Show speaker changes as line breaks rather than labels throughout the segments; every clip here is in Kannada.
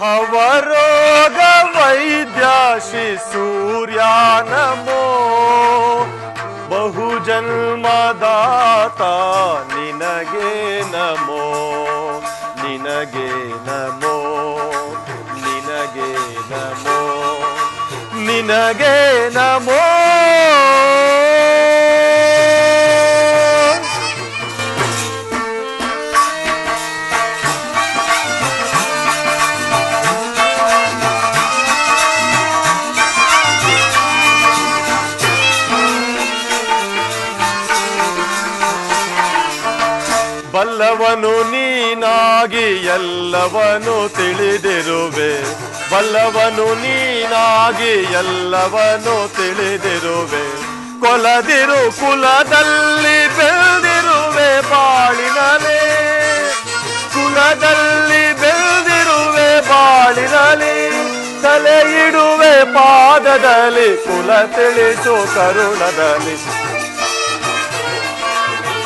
ಭವರೋಗ ವೈದ್ಯ ಶ್ರೀ ಸೂರ್ಯ ನಮೋ ಬಹುಜನ್ಮದಾತ ನಿನಗೆ ನಮೋ ನಿನಗೆ ನಮೋ ನಿನಗೆ ನಮೋ ನಿನಗೆ ನಮೋ. ಬಲ್ಲವನು ನೀನಾಗಿ ಎಲ್ಲವನು ತಿಳಿದಿರುವೆ. ಕೊಲದಿರು ಕುಲದಲ್ಲಿ ಬೆಳೆದಿರುವೆ ಬಾಳಿನಲೇ. ಕುಲದಲ್ಲಿ ಬೆಳೆದಿರುವೆ ಬಾಳಿನಲೆ. ತಲೆ ಇಡುವೆ ಪಾದದಲ್ಲಿ ಕುಲ ತಿಳಿಸು ಕರುಣದಲ್ಲಿ.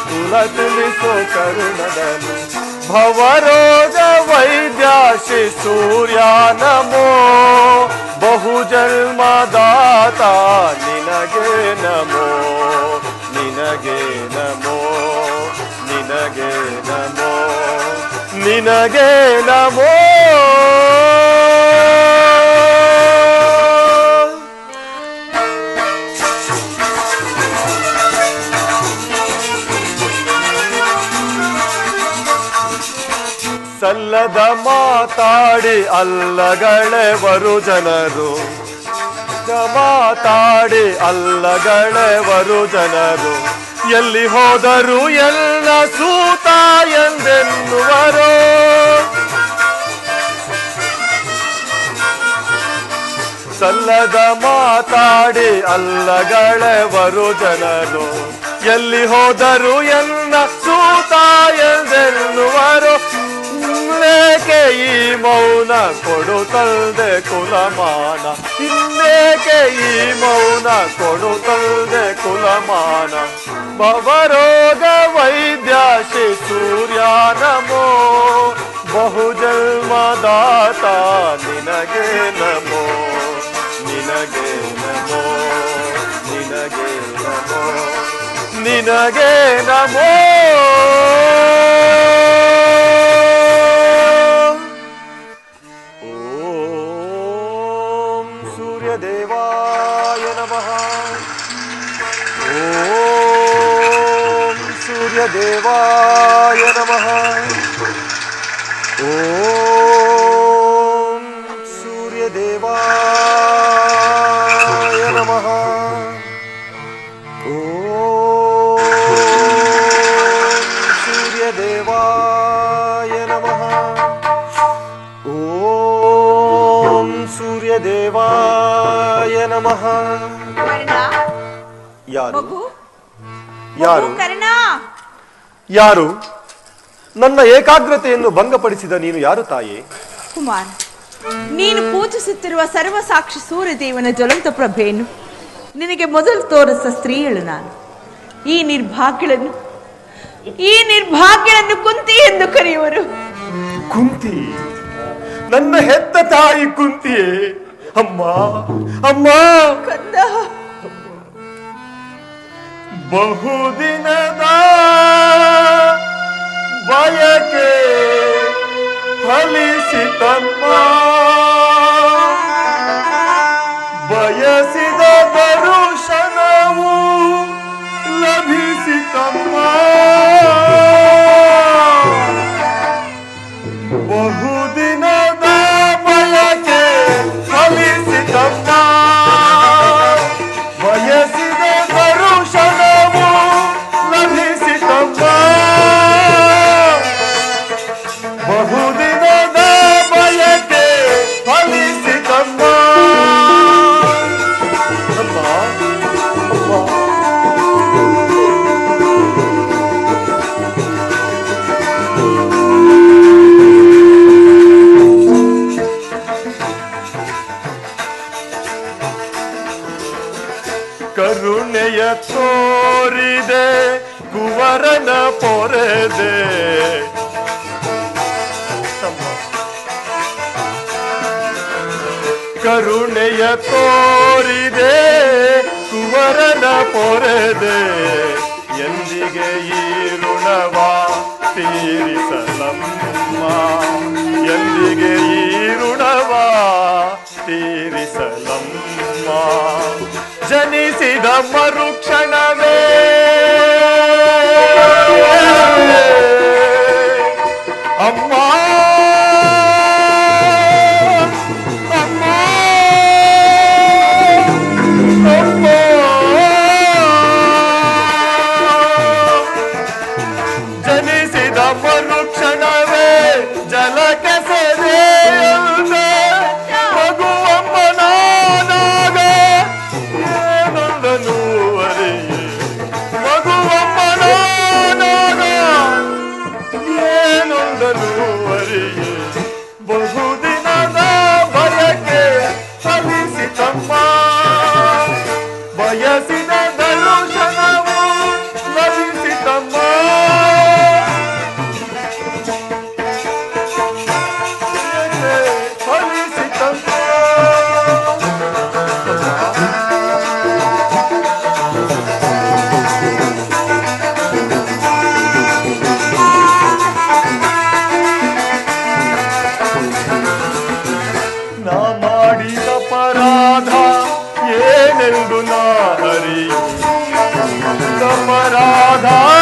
ಕುಲ ತಿಳಿಸು ಕರುಣದಲ್ಲಿ. ಭವರೋಗ ವೈದ್ಯ ಶ್ರೀ ಸೂರ್ಯ ನಮೋ ಬಹುಜನ್ಮದಾತ ನಿನಗೆ ನಮೋ ನಿನಗೆ ನಮೋ ನಿನಗೆ ನಮೋ ನಿನಗೆ ಸಲ್ಲದ ಮಾತಾಡಿ ಅಲ್ಲಗಳೆವರು ಜನರು. ಮಾತಾಡಿ ಅಲ್ಲಗಳೆವರು ಜನರು. ಎಲ್ಲಿ ಹೋದರು ಎಲ್ಲ ಸೂತ ಎಂದೆನ್ನುವರು. ಸಲ್ಲದ ಮಾತಾಡಿ ಅಲ್ಲಗಳೆವರು ಜನರು. ಎಲ್ಲಿ ಹೋದರು ಎಲ್ಲ ಸೂತ ಎಂದೆನ್ನುವರು. ಇನ್ನೇಕೆ ಈ ಮೌನ ಕೊಡುತ್ತಲ್ದೆ ಕುಲಮಾನ? ಇನ್ನೇಕೆ ಈ ಮೌನ ಕೊಡುತ್ತಲ್ದೆ ಕುಲಮಾನ? ಭವರೋಗ ವೈದ್ಯ ಶ್ರೀ ಸೂರ್ಯ ನಮೋ ಬಹುಜನ್ಮದಾತ ನಿನಗೆ ನಮೋ? ನಿನಗೆ ನಮೋ? ನಿನಗೆ ನಮೋ? ನಿನಗೆ ನಮೋ? ಸೂರ್ಯದೇವಾಯ ನಮಃ ಓಂ ಸೂರ್ಯದೇವಾಯ ನಮಃ ಓಂ ಸೂರ್ಯದೇವಾಯ ನಮಃ ಓಂ ಸೂರ್ಯದೇವಾಯ ನಮಃ
ಕರ್ಣ
ಯಾರು? ನನ್ನ ಏಕಾಗ್ರತೆಯನ್ನು ಭಂಗಪಡಿಸಿದ ನೀನು ಯಾರು ತಾಯಿ?
ಕುಮಾರ್ ನೀನು ಪೂಜಿಸುತ್ತಿರುವ ಸರ್ವಸಾಕ್ಷಿ ಸೂರ್ಯದೇವನ ಜ್ವಲಂತ ಪ್ರಭೆಯನ್ನು ನಿನಗೆ ಮೊದಲು ತೋರಿಸ ಸ್ತ್ರೀಯಳು ನಾನು. ಈ ನಿರ್ಭಾಗ್ಯಳನ್ನು ಈ ನಿರ್ಭಾಗ್ಯಳನ್ನು ಕುಂತಿ ಎಂದು ಕರೆಯುವರು.
ಕುಂತಿ ನನ್ನ ಹೆತ್ತ ತಾಯಿ ಕುಂತಿಯೇ? ಅಮ್ಮ ಅಮ್ಮ!
ಕಂದ
ಬಹುದಿನದ ಬಯಕೆ ಫಲಿಸಿತಮ್ಮ. ಬಯಸಿದ ದರುಶನವು ಲಭಿಸಿತಮ್ಮ. ಕರುಣೆಯ ತೋರಿದೆ ಕುವರನ ಪೊರೆದೆ ತಮ್ಮ ಕರುಣೆಯ ತೋರಿದೆ ಕುವರನ ಪೊರೆದೆ ಎಂದಿಗೆ ಈ ಋಣವ ತೀರಿಸಲಮ್ಮ ಎಂದಿಗೆ ಈ ಋಣವ ತೀರಿಸಲಮ್ಮ. ಜನಿಸಿದ ಮರುಕ್ಷಣವೇ God.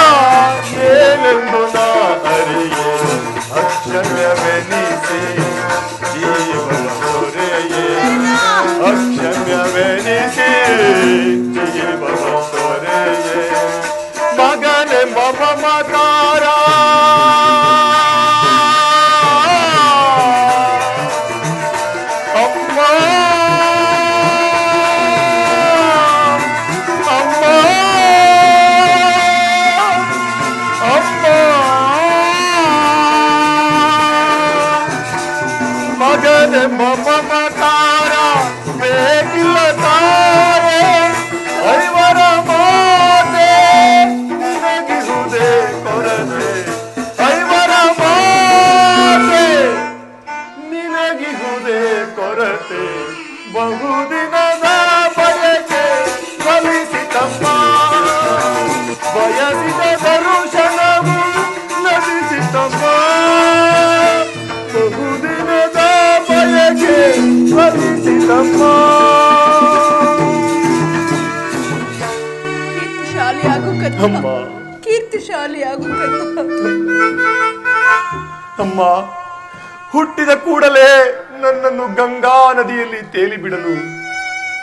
ನನ್ನನ್ನು ಗಂಗಾ ನದಿಯಲ್ಲಿ ತೇಲಿ ಬಿಡಲು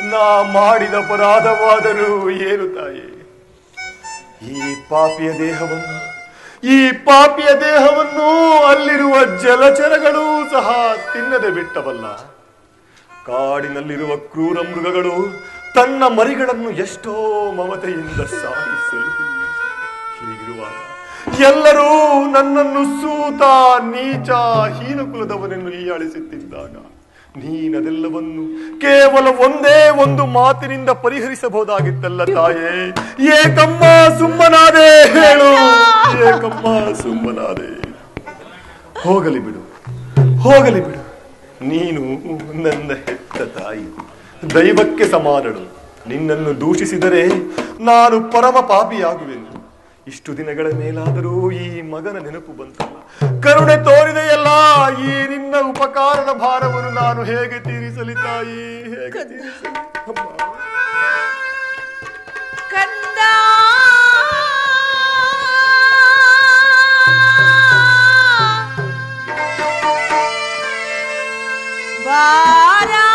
ನಾ ಮಾಡಿದ ಅಪರಾಧವಾದರೂ ಏನು ತಾಯಿ? ಈ ಪಾಪಿಯ ದೇಹವನ್ನು, ಈ ಪಾಪಿಯ ದೇಹವನ್ನು ಅಲ್ಲಿರುವ ಜಲಚರಗಳು ಸಹ ತಿನ್ನದೆ ಬಿಟ್ಟವಲ್ಲ. ಕಾಡಿನಲ್ಲಿರುವ ಕ್ರೂರ ಮೃಗಗಳು ತನ್ನ ಮರಿಗಳನ್ನು ಎಷ್ಟೋ ಮಮತೆಯಿಂದ ಸಾಯಿಸಲು ಹೀಗಿರುವಾಗ ಎಲ್ಲರೂ ನನ್ನನ್ನು ಸೂತ, ನೀಚ ಹೀನಕುಲದವನೆನ್ನು ಹೀಯಾಳಿಸುತ್ತಿದ್ದಾಗ ನೀನದೆಲ್ಲವನ್ನು ಕೇವಲ ಒಂದೇ ಒಂದು ಮಾತಿನಿಂದ ಪರಿಹರಿಸಬಹುದಾಗಿತ್ತಲ್ಲ ತಾಯೇ. ಏಕಮ್ಮ ಸುಮ್ಮನಾದೆ ಹೇಳು. ಏಕಮ್ಮ ಸುಮ್ಮನಾದೆ. ಹೋಗಲಿ ಬಿಡು. ಹೋಗಲಿ ಬಿಡು. ನೀನು ನನ್ನ ಹೆತ್ತ ತಾಯಿ. ದೈವಕ್ಕೆ ಸಮಾನಳು. ನಿನ್ನನ್ನು ದೂಷಿಸಿದರೆ ನಾನು ಪರಮ ಪಾಪಿಯಾಗುವೆನು. ಇಷ್ಟು ದಿನಗಳ ಮೇಲಾದರೂ ಈ ಮಗನ ನೆನಪು ಬಂತಲ್ಲ. ಕರುಣೆ ತೋರಿದೆಯಲ್ಲ ಈ ನಿನ್ನ ಉಪಕಾರದ ಭಾರವನ್ನು ನಾನು ಹೇಗೆ ತೀರಿಸಲಿ ತಾಯಿ? ಹೇಗೆ ತೀರಿಸಲಿ.
ಕಂದ. ಬಾರ.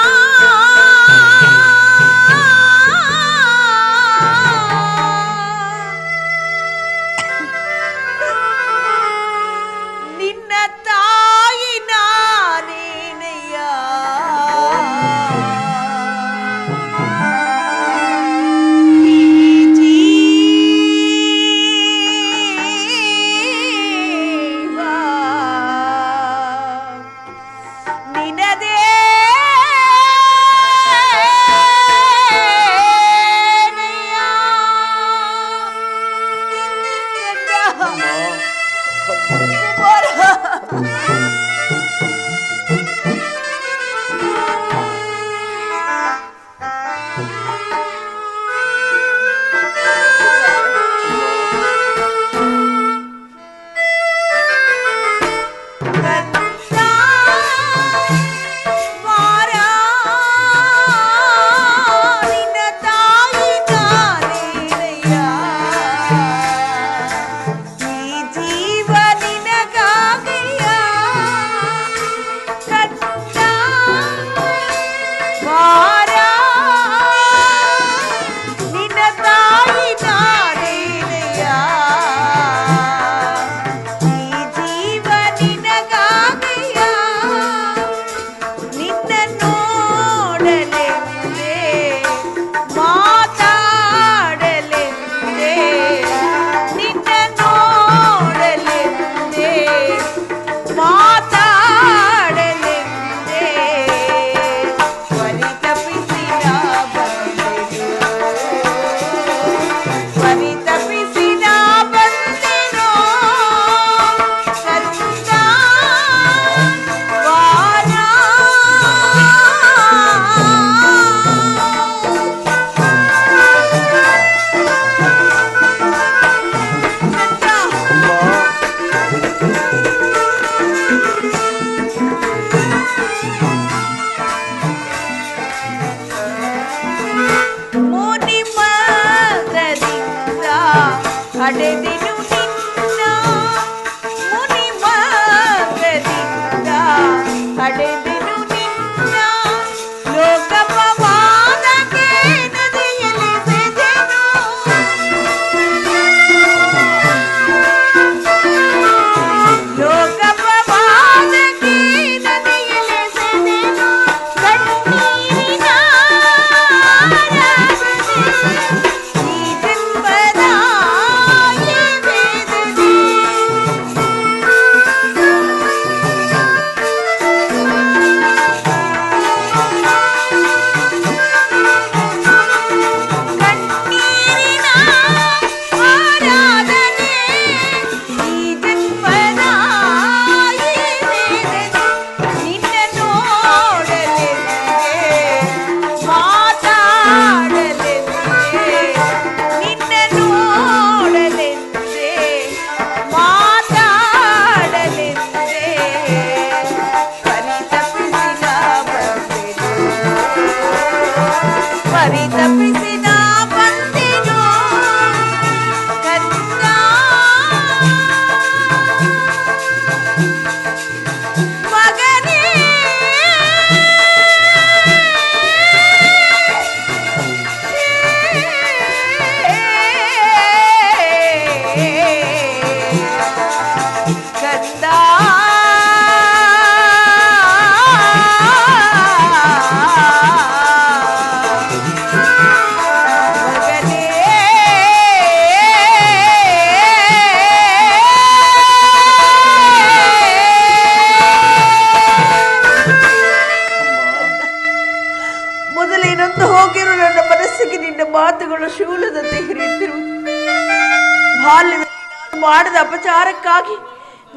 ಅಪಚಾರಕ್ಕಾಗಿ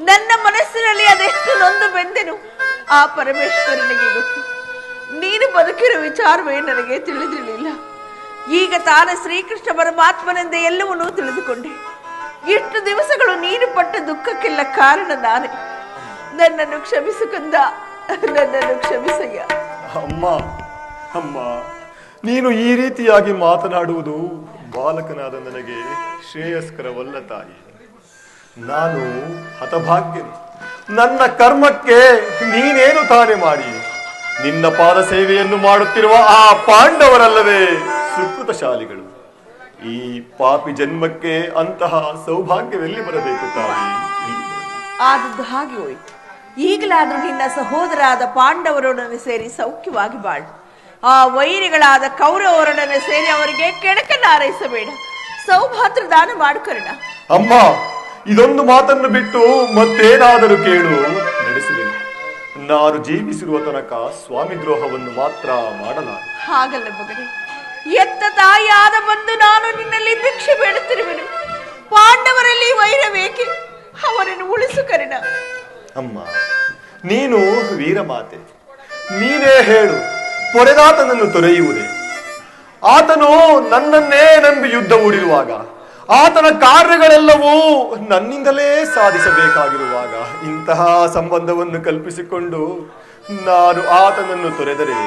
ನನ್ನ ಮನಸ್ಸಿನಲ್ಲಿ ಅದೆಷ್ಟು ನೊಂದು ಬೆಂದೆನು. ಆ ಪರಮೇಶ್ವರನಿಗೆ ಗೊತ್ತು. ನೀನು ಬದುಕಿರೋ ವಿಚಾರವೇ ನನಗೆ ತಿಳಿದಿರಲಿಲ್ಲ. ಈಗ ತಾನ ಶ್ರೀಕೃಷ್ಣ ಪರಮಾತ್ಮನೆಂದೇ ಎಲ್ಲವನ್ನೂ ತಿಳಿದುಕೊಂಡೆ. ಎಷ್ಟು ದಿವಸಗಳು ನೀನು ಪಟ್ಟ ದುಃಖಕ್ಕೆಲ್ಲ ಕಾರಣ ನಾನೇ. ನನ್ನನ್ನು ಕ್ಷಮಿಸು ಕಂದ. ನನ್ನನ್ನು ಕ್ಷಮಿಸಯ್ಯ.
ಅಮ್ಮ ಅಮ್ಮ, ನೀನು ಈ ರೀತಿಯಾಗಿ ಮಾತನಾಡುವುದು ಬಾಲಕನಾದ ನನಗೆ ಶ್ರೇಯಸ್ಕರವಲ್ಲ ತಾಯಿ. ನಾನು ಹತಭಾಗ್ಯನು. ನನ್ನ ಕರ್ಮಕ್ಕೆ ನೀನೇನು ತಾನೆ ಮಾಡಿ? ನಿನ್ನ ಪಾದ ಸೇವೆಯನ್ನು ಮಾಡುತ್ತಿರುವ ಆ ಪಾಂಡವರಲ್ಲವೇ ಸುಕೃತಶಾಲಿಗಳು. ಈ ಪಾಪಿ ಜನ್ಮಕ್ಕೆ ಅಂತಹ ಸೌಭಾಗ್ಯವೆಲ್ಲಿ ಬರಬೇಕು ತಾಯಿ?
ಆದದ್ದು ಹಾಗೆ ಹೋಯ್ತು. ಈಗಲಾದ್ರೂ ನಿನ್ನ ಸಹೋದರಾದ ಪಾಂಡವರೊಡನೆ ಸೇರಿ ಸೌಖ್ಯವಾಗಿ ಬಾಳು. ಆ ವೈರಿಗಳಾದ ಕೌರವರೊಡನೆ ಸೇರಿ ಅವರಿಗೆ ಕೆಣಕನ್ನು ಹಾರೈಸಬೇಡ. ಸೌಭಾತ್ರ ದಾನ ಮಾಡುಕರಣ
ಅಮ್ಮ ಇದೊಂದು ಮಾತನ್ನು ಬಿಟ್ಟು ಮತ್ತೇನಾದರೂ ಕೇಳು. ನಡೆಸಬೇಕು ನಾನು ಜೀವಿಸಿರುವ ತನಕ ಸ್ವಾಮಿ ದ್ರೋಹವನ್ನು ಮಾತ್ರ ಮಾಡಲಾರೆ.
ಹಾಗಲ್ಲ ಮಗನೇ ಎತ್ತ ತಾಯಿಯಾದ ಬಂದು ನಾನು ನಿನ್ನಲ್ಲಿ ಭಿಕ್ಷೆ ಬೇಡುತ್ತಿರುವೆನು. ಪಾಂಡವರಲ್ಲಿ ವೈರಬೇಕೆ ಅವರನ್ನು ಉಳಿಸು ಕರಿಣ.
ಅಮ್ಮ ನೀನು ವೀರಮಾತೆ. ನೀನೇ ಹೇಳು ಪೊರೆದಾತನನ್ನು ತೊರೆಯುವುದೇ. ಆತನು ನನ್ನನ್ನೇ ನಂಬಿ ಯುದ್ಧ ಹೂಡಿರುವಾಗ ಆತನ ಕಾರ್ಯಗಳೆಲ್ಲವೂ ನನ್ನಿಂದಲೇ ಸಾಧಿಸಬೇಕಾಗಿರುವಾಗ ಇಂತಹ ಸಂಬಂಧವನ್ನು ಕಲ್ಪಿಸಿಕೊಂಡು ನಾನು ಆತನನ್ನು ತೊರೆದರೆ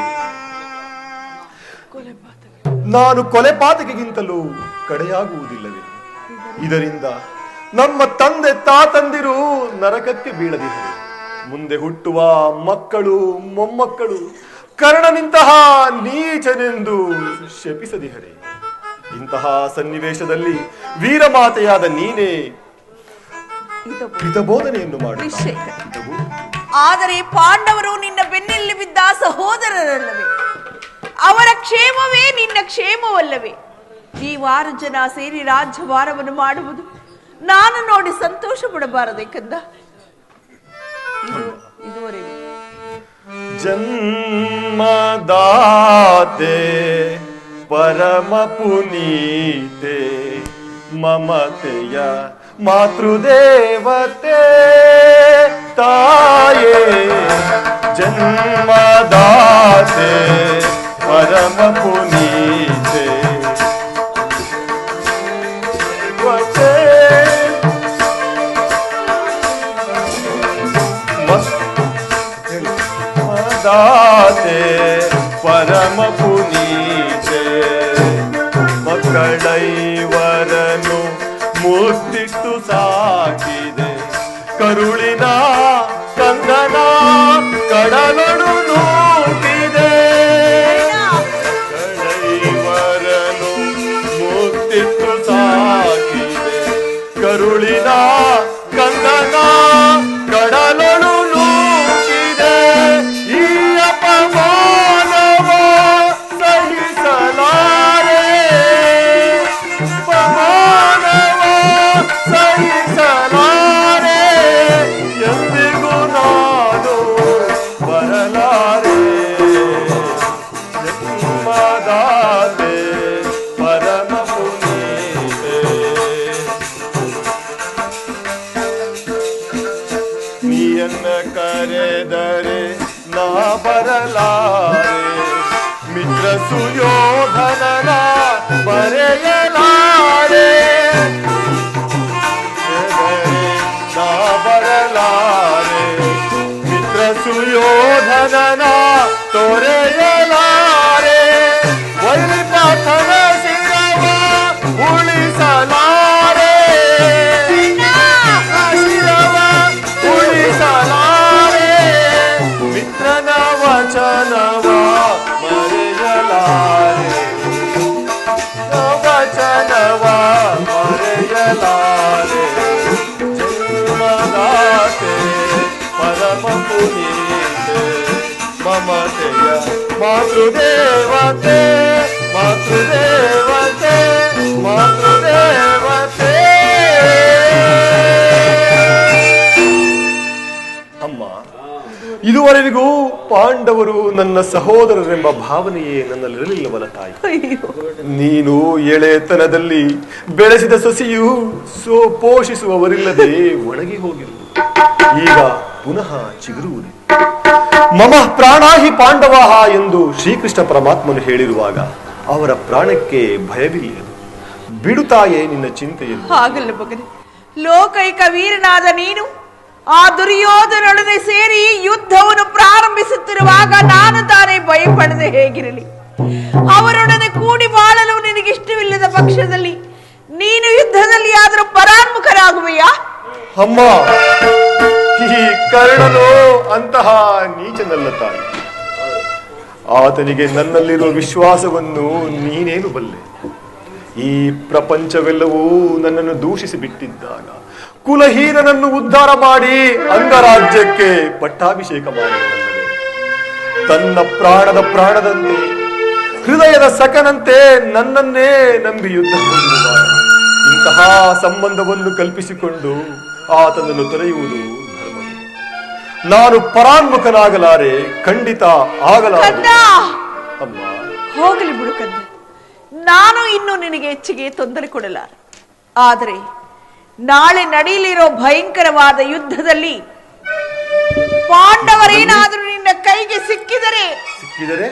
ನಾನು ಕೊಲೆಪಾತಕಿಗಿಂತಲೂ ಕಡೆಯಾಗುವುದಿಲ್ಲವೇ? ಇದರಿಂದ ನಮ್ಮ ತಂದೆ ತಾತಂದಿರು ನರಕಕ್ಕೆ ಬೀಳದಿದ್ದರು. ಮುಂದೆ ಹುಟ್ಟುವ ಮಕ್ಕಳು, ಮೊಮ್ಮಕ್ಕಳು ಕರ್ಣನಿಂತಹ ನೀಚನೆಂದು ಶಪಿಸದಿಹರೆ ಇಂತಹ ಸನ್ನಿವೇಶದಲ್ಲಿ ವೀರಮಾತೆಯಾದ ನೀನೇ
ಇದು
ಹಿತಬೋಧನೆಯನ್ನು ಮಾಡು.
ಆದರೆ ಪಾಂಡವರು ನಿನ್ನ ಬೆನ್ನಲ್ಲಿ ಬಿದ್ದ ಸಹೋದರರಲ್ಲವೇ? ಅವರ ಕ್ಷೇಮವೇ ನಿನ್ನ ಕ್ಷೇಮವಲ್ಲವೇ? ನೀವಾರು ಜನ ಸೇರಿ ರಾಜ್ಯಭಾರವನ್ನು ಮಾಡುವುದು ನಾನು ನೋಡಿ ಸಂತೋಷ ಪಡಬಾರದೆ ಕಂದ. ಇದು ಇದುವರೆಗೂ.
ಜನ್ಮದಾತೆ परमपुनीते ममतया मातृदेवते। ताये जन्मदाते परमपुनीते। ಮಾತೃದೇವತೆ ಮಾತೃದೇವತೆ ಮಾತೃದೇವತೆ. ಅಮ್ಮ ಇದುವರೆಗೂ ಪಾಂಡವರು ನನ್ನ ಸಹೋದರರೆಂಬ ಭಾವನೆಯೇ ನನ್ನಲ್ಲಿರಲಿಲ್ಲವಲ್ಲ ತಾಯಿ. ನೀನು ಎಳೆತನದಲ್ಲಿ ಬೆಳೆಸಿದ ಸಸಿಯು ಸೋ ಪೋಷಿಸುವವರಿಲ್ಲದೆ ಒಣಗಿ ಹೋಗಿರುವುದು. ಈಗ ಪುನಃ ಚಿಗುರುವುದು. ಮಮ ಪ್ರಾಣಾಹಿ ಪಾಂಡವಾಹ ಎಂದು ಶ್ರೀಕೃಷ್ಣ ಪರಮಾತ್ಮನು ಹೇಳಿರುವಾಗ ಅವರ ಪ್ರಾಣಕ್ಕೆ ಭಯವಿಲ್ಲ. ಬಿಡುತ್ತಾಯೇ ನಿನ್ನ ಚಿಂತೆಯನ್ನು
ಹಾಗಲ್ಲ ಮಗನೆ. ಲೋಕೈಕ ವೀರನಾದ ನೀನು, ಆ ದುರ್ಯೋಧನೊಡನೆ ಸೇರಿ ಯುದ್ಧವನ್ನು ಪ್ರಾರಂಭಿಸುತ್ತಿರುವಾಗ ನಾನು ತಾನೇ ಭಯಪಡದೆ ಹೇಗಿರಲಿ? ಅವರೊಡನೆ ಕೂಡಿ ಬಾಳಲು ನಿನಗಿಷ್ಟವಿಲ್ಲದ ಪಕ್ಷದಲ್ಲಿ ನೀನು ಯುದ್ಧದಲ್ಲಿ ಆದರೂ ಪರಾನ್ಮುಖರಾಗುವೆಯಾ?
ಅಮ್ಮ ಈ ಕರ್ಣನು ಅಂತಹ ನೀಚನಲ್ಲ ತಾಯಿ ಆತನಿಗೆ ನನ್ನಲ್ಲಿರುವ ವಿಶ್ವಾಸವನ್ನು ನೀನೇನು ಬಲ್ಲೆ? ಈ ಪ್ರಪಂಚವೆಲ್ಲವೂ ನನ್ನನ್ನು ದೂಷಿಸಿ ಬಿಟ್ಟಿದ್ದಾಗ ಕುಲಹೀನನನ್ನು ಉದ್ಧಾರ ಮಾಡಿ ಅಂಗರಾಜ್ಯಕ್ಕೆ ಪಟ್ಟಾಭಿಷೇಕ ಮಾಡಿ ತನ್ನ ಪ್ರಾಣದ ಪ್ರಾಣದಂತೆ, ಹೃದಯದ ಸಕನಂತೆ ನನ್ನನ್ನೇ ನಂಬಿ ಯುದ್ಧ ಇಂತಹ ಸಂಬಂಧವನ್ನು ಕಲ್ಪಿಸಿಕೊಂಡು ಆತನನ್ನು ತೊರೆಯುವುದು ಧರ್ಮವೇ. ನಾನು ಪರಾನ್ಮುಖನಾಗಲಾರೆ ಖಂಡಿತ ಆಗಲಾರೆ ಅಮ್ಮ.
ಹೋಗಲಿ ನಾನು ಇನ್ನು ನಿನಗೆ ಹೆಚ್ಚಿಗೆ ತೊಂದರೆ ಕೊಡಲಾರೆ ಆದರೆ ನಾಳೆ ನಡೆಯಲಿರೋ ಭಯಂಕರವಾದ ಯುದ್ಧದಲ್ಲಿ ಪಾಂಡವರೇನಾದರೂ ನಿನ್ನ ಕೈಗೆ ಸಿಕ್ಕಿದರೆ
ಸಿಕ್ಕಿದರೆ?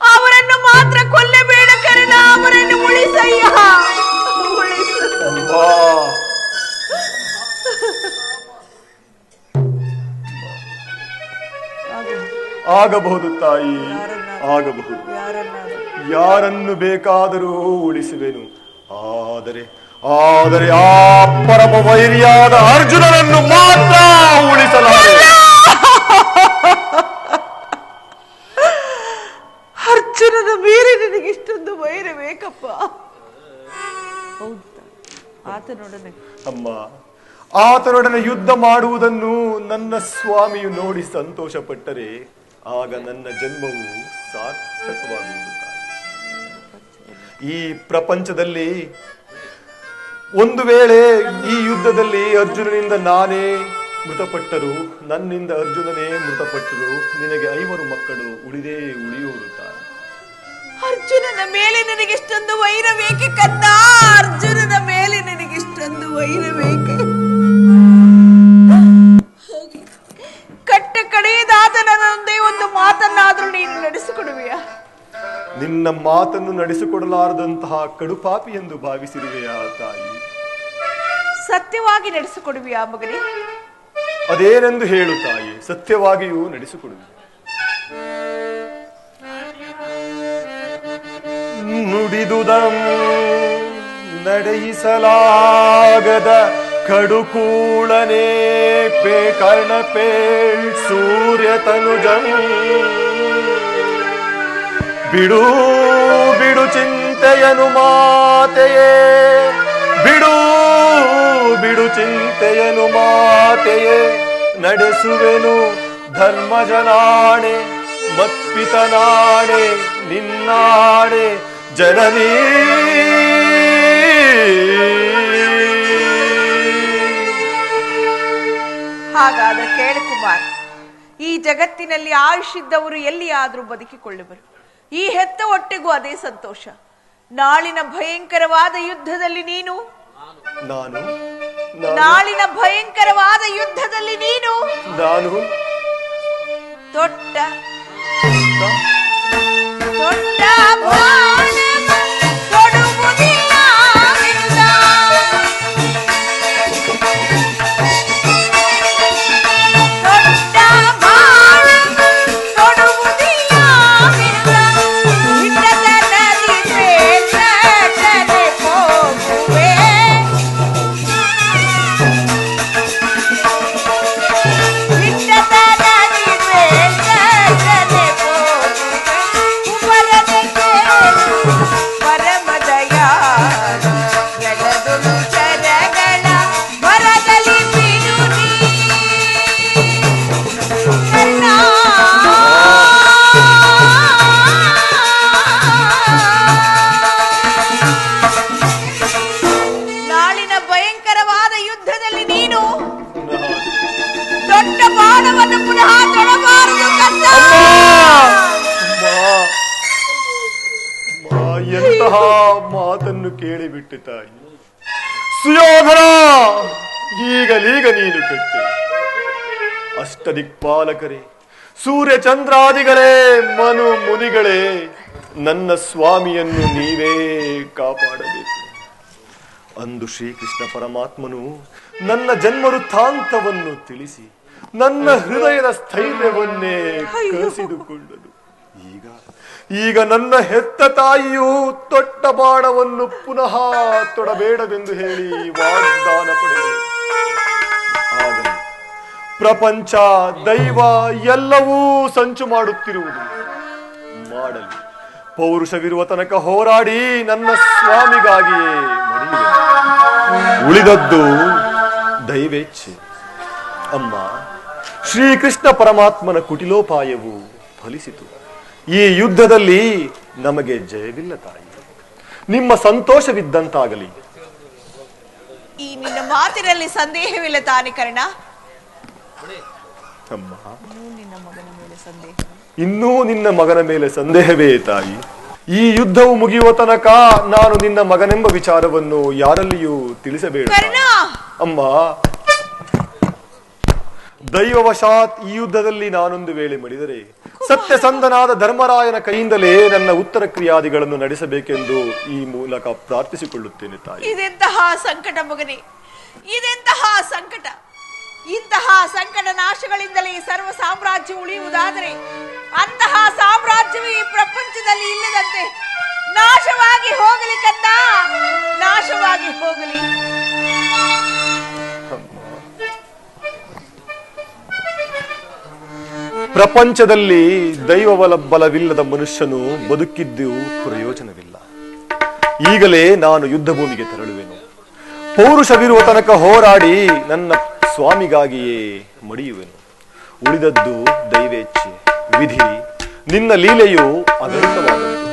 ಅವರನ್ನು ಮಾತ್ರ ಕೊಲ್ಲಬೇಡ ಕರ್ಣ ಅವರನ್ನು ಉಳಿಸಯ್ಯ.
ಆಗಬಹುದು ತಾಯಿ, ಆಗಬಹುದು. ಯಾರನ್ನು ಬೇಕಾದರೂ ಉಳಿಸುವೆನು. ಆದರೆ ಆದರೆ ಆ ಪರಮ ವೈರಿಯಾದ ಅರ್ಜುನನನ್ನು ಮಾತ್ರ ಉಳಿಸಲಾರೆ.
ಅರ್ಜುನನ ಮೇಲೆ ನಿನಗೆ ಇಷ್ಟೊಂದು ವೈರ ಬೇಕಪ್ಪ.
ಅಮ್ಮ, ಆತನೊಡನೆ ಯುದ್ಧ ಮಾಡುವುದನ್ನು ನನ್ನ ಸ್ವಾಮಿಯು ನೋಡಿ ಸಂತೋಷ ಪಟ್ಟರೆ ಆಗ ನನ್ನ ಜನ್ಮವು ಸಾರ್ಥಕವಾಗುವುದು. ಈ ಪ್ರಪಂಚದಲ್ಲಿ ಒಂದು ವೇಳೆ ಈ ಯುದ್ಧದಲ್ಲಿ ಅರ್ಜುನನಿಂದ ನಾನೇ ಮೃತಪಟ್ಟರು, ನನ್ನಿಂದ ಅರ್ಜುನನೇ ಮೃತಪಟ್ಟರು, ನಿನಗೆ ಐವರು ಮಕ್ಕಳು ಉಳಿದೇ ಉಳಿಯುವರು ತಾಯಿ
ಅರ್ಜುನನ ಮೇಲೆ ನನಗೆಷ್ಟೊಂದು ವೈರ ಬೇಕೆ ಕನ್ನ ಅರ್ಜುನನ ಮೇಲೆ ನಿನಗಿಷ್ಟೊಂದು ವೈರ ಬೇಕೆ ಕಟ್ಟ ಕಡೆಯದಾದ ನನ್ನೊಂದೇ ಒಂದು ಮಾತನ್ನಾದ್ರೂ ನೀನು ನಡೆಸಿಕೊಡುವೆಯ?
ನಿನ್ನ ಮಾತನ್ನು ನಡೆಸಿಕೊಡಲಾರದಂತಹ ಕಡುಪಾಪಿ ಎಂದು ಭಾವಿಸಿರುವೆಯಾ ತಾಯಿ?
ಸತ್ಯವಾಗಿ ನಡೆಸಿಕೊಡುವೆಯಾ ಮಗನೇ?
ಅದೇನೆಂದು ಹೇಳು ತಾಯಿ. ಸತ್ಯವಾಗಿಯೂ ನಡೆಸಿಕೊಡುವೆ ನುಡಿದುದಂ ನಡೆಯಿಸಲಾಗದ ಕಡುಕೂಳನೆ ಪೇ ಕರ್ಣಪೇಳ್ ಸೂರ್ಯ ತನುಜಂ ಬಿಡು ಬಿಡು ಚಿಂತೆಯನು ಮಾತೆಯೇ. ಬಿಡು ಬಿಡು ಚಿಂತೆಯನು ಮಾತೆಯೇ. ನಡೆಸುವೆನು ಧರ್ಮಜನಾಣೆ, ಮತ್ಪಿತನಾಣೆ, ನಿನ್ನಾಣೆ. ಜನನೀ.
ಹಾಗಾದ ಕೇಳು ಕುಮಾರ್ ಈ ಜಗತ್ತಿನಲ್ಲಿ ಆಯುಷಿದ್ದವರು ಎಲ್ಲಿಯಾದರೂ ಬದುಕಿಕೊಳ್ಳುವರು. ಈ ಹೆತ್ತ ಹೊಟ್ಟೆಗೂ ಅದೇ ಸಂತೋಷ. ನಾಳಿನ ಭಯಂಕರವಾದ ಯುದ್ಧದಲ್ಲಿ ನೀನು?
ನಾನು? ನಾನು
ನಾಳಿನ ಭಯಂಕರವಾದ ಯುದ್ಧದಲ್ಲಿ ನೀನು?
ನಾನು?
ದೊಡ್ಡ ದೊಡ್ಡ
ಮಾತನ್ನು ಕೇಳಿಬಿಟ್ಟು ತಾಯಿ. ಸುಯೋಧನ ಈಗಲೀಗ ನೀನು ಕೆಟ್ಟು. ಅಷ್ಟ ದಿಕ್ಪಾಲಕರೇ ಸೂರ್ಯ ಚಂದ್ರಾದಿಗಳೇ ಮನು ಮುನಿಗಳೇ ನನ್ನ ಸ್ವಾಮಿಯನ್ನು ನೀವೇ ಕಾಪಾಡಬೇಕು. ಅಂದು ಶ್ರೀಕೃಷ್ಣ ಪರಮಾತ್ಮನು ನನ್ನ ಜನ್ಮ ವೃತ್ತಾಂತವನ್ನು ತಿಳಿಸಿ ನನ್ನ ಹೃದಯದ ಸ್ಥೈರ್ಯವನ್ನೇ ಕಸಿದುಕೊಂಡನು ಈಗ ಈಗ ನನ್ನ ಹೆತ್ತ ತಾಯಿಯು ತೊಟ್ಟ ಬಾಣವನ್ನು ಪುನಃ ತೊಡಬೇಡವೆಂದು ಹೇಳಿ ವಾಗ್ದಾನ ಆಗಲಿ. ಪ್ರಪಂಚ, ದೈವ ಎಲ್ಲವೂ ಸಂಚು ಮಾಡುತ್ತಿರುವುದು. ಮಾಡಲಿ. ಪೌರುಷವಿರುವ ತನಕ ಹೋರಾಡಿ ನನ್ನ ಸ್ವಾಮಿಗಾಗಿಯೇ ಉಳಿದದ್ದು ದೈವೇಚ್ಛೆ. ಅಮ್ಮ, ಶ್ರೀಕೃಷ್ಣ ಪರಮಾತ್ಮನ ಕುಟಿಲೋಪಾಯವು ಫಲಿಸಿತು. ಈ ಯುದ್ಧದಲ್ಲಿ ನಮಗೆ ಜಯವಿಲ್ಲ ತಾಯಿ. ನಿಮ್ಮ ಸಂತೋಷವಿದ್ದಂತಾಗಲಿ.
ಈ ನಿನ್ನ ಮಾತಿನಲ್ಲಿ ಸಂದೇಹವಿಲ್ಲ ತಾನೆ ಕರ್ಣ.
ಅಮ್ಮ.
ಇನ್ನೂ ನಿನ್ನ ಮಗನ ಮೇಲೆ ಸಂದೇಹ.
ಇನ್ನೂ ನಿನ್ನ ಮಗನ ಮೇಲೆ ಸಂದೇಹವೇ ತಾಯಿ. ಈ ಯುದ್ಧವು ಮುಗಿಯುವ ತನಕ ನಾನು ನಿನ್ನ ಮಗನೆಂಬ ವಿಚಾರವನ್ನು ಯಾರಲ್ಲಿಯೂ ತಿಳಿಸಬೇಡ
ಕರ್ಣ!
ಅಮ್ಮ ದೈವವಶಾತ್ ಈ ಯುದ್ಧದಲ್ಲಿ ನಾನೊಂದು ವೇಳೆ ಮಡಿದರೆ ಸತ್ಯಸಂಧನಾದ ಧರ್ಮರಾಯನ ಕೈಯಿಂದಲೇ ನನ್ನ ಉತ್ತರ ಕ್ರಿಯಾದಿಗಳನ್ನು ನಡೆಸಬೇಕೆಂದು ಈ ಮೂಲಕ ಪ್ರಾರ್ಥಿಸಿಕೊಳ್ಳುತ್ತೇನೆ ತಾಯಿ.
ಇದೆಂತಹ ಸಂಕಟ ಮಗನೇ, ಇದೆಂತಹ ಸಂಕಟ. ಇಂತಹ ಸಂಕಟ ನಾಶಗಳಿಂದಲೇ ಸರ್ವ ಸಾಮ್ರಾಜ್ಯ ಉಳಿಯುವುದಾದರೆ ಅಂತಹ ಸಾಮ್ರಾಜ್ಯವು ಈ ಪ್ರಪಂಚದಲ್ಲಿ ಇಲ್ಲದಂತೆ ನಾಶವಾಗಿ ಹೋಗಲಿ ಕಂದ ನಾಶವಾಗಿ ಹೋಗಲಿ.
ಪ್ರಪಂಚದಲ್ಲಿ ದೈವ ಬಲವಿಲ್ಲದ ಮನುಷ್ಯನು ಬದುಕಿದ್ದು ಪ್ರಯೋಜನವಿಲ್ಲ. ಈಗಲೇ ನಾನು ಯುದ್ಧ ಭೂಮಿಗೆ ತೆರಳುವೆನು. ಪೌರುಷವಿರುವ ತನಕ ಹೋರಾಡಿ ನನ್ನ ಸ್ವಾಮಿಗಾಗಿಯೇ ಮಡಿಯುವೆನು. ಉಳಿದದ್ದು ದೈವೇಚ್ಛೆ, ವಿಧಿ, ನಿನ್ನ ಲೀಲೆಯು ಅನಂತವಾದದ್ದು.